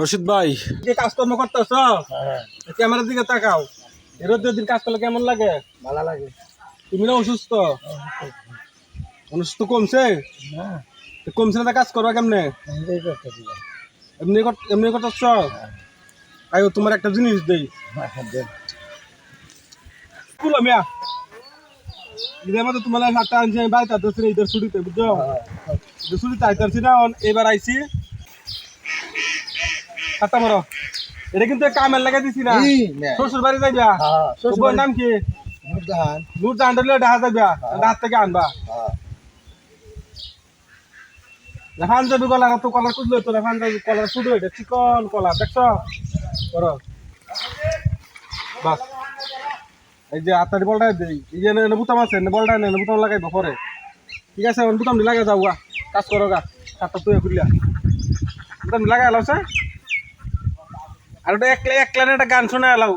রশিদ ভাই। যে কাজকর্ম করতেছ হ্যাঁ ক্যামেরার দিকে তাকাও। এ দিন কাজ করলে কেমন লাগে? ভালো লাগে। তুমি না অসুস্থ? অসুস্থ কমছে? না কমছে না কাজ করবা কেমনে? এমনি এমনি করতেছ? আয়ো তোমার একটা জিনিস দেই। হ্যাঁ। কুলো মিয়া। ঈদের মধ্যে তোমার হাতটা আনছি আমি বাড়িতে আসতেছি ঈদের ছুটিতে বুঝছ? ছুটিতে আইতারছি না এবার আইছি। হাতটা মারো। এটা কিন্তু কামের লাগাই দিছি না। না। শ্বশুর বাড়ি যাইবা? হ্যাঁ, শ্বশুর নাম কি? নুরজাহান নূর জাহান ধরলে দেখা যাইবা হাত থেকে আনবা। হ্যাঁ। দেখান যাবি কলার তো কলার কুদলে তো দেখান যাবি কলার শুধু এটা চিকন কলা দেখছ? করো বাস। এই যে আত্মারি বলটা এই যে বুতাম আছে এনে বলটা এনে বুতাম লাগাইবো পরে। ঠিক আছে বুতাম লাগাই যাও গা কাজ করো গা সাতটা তুই খুললা বুতাম লাগাই স্যার আর ওটা এক এক লাইনে একটা গান শোনা এলাও।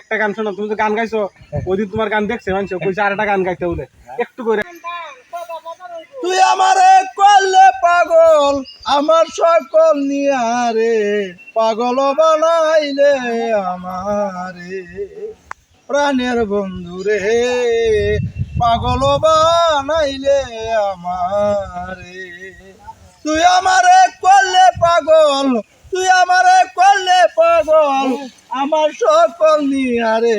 একটা গান শোনা তুমি তো গান গাইছো ওই তোমার গান দেখছে মানুষ কইছে আর একটা গান গাইতে বলে। একটু করে। তুই আমারে করলে পাগল, আমার সকল নিয়ারে, পাগল বানাইলে আমারে। প্রাণের বন্ধু রে, পাগল বানাইলে আমারে। তুই আমারে করলে পাগল, তুই আমারে আমার সকল নিয়ারে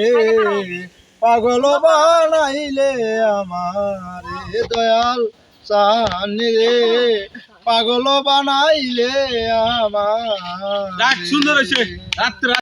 পাগল বানাইলে আমার দয়াল চাহানি রে। পাগল বানাইলে আমার সুন্দর হয়েছে। রাত্রে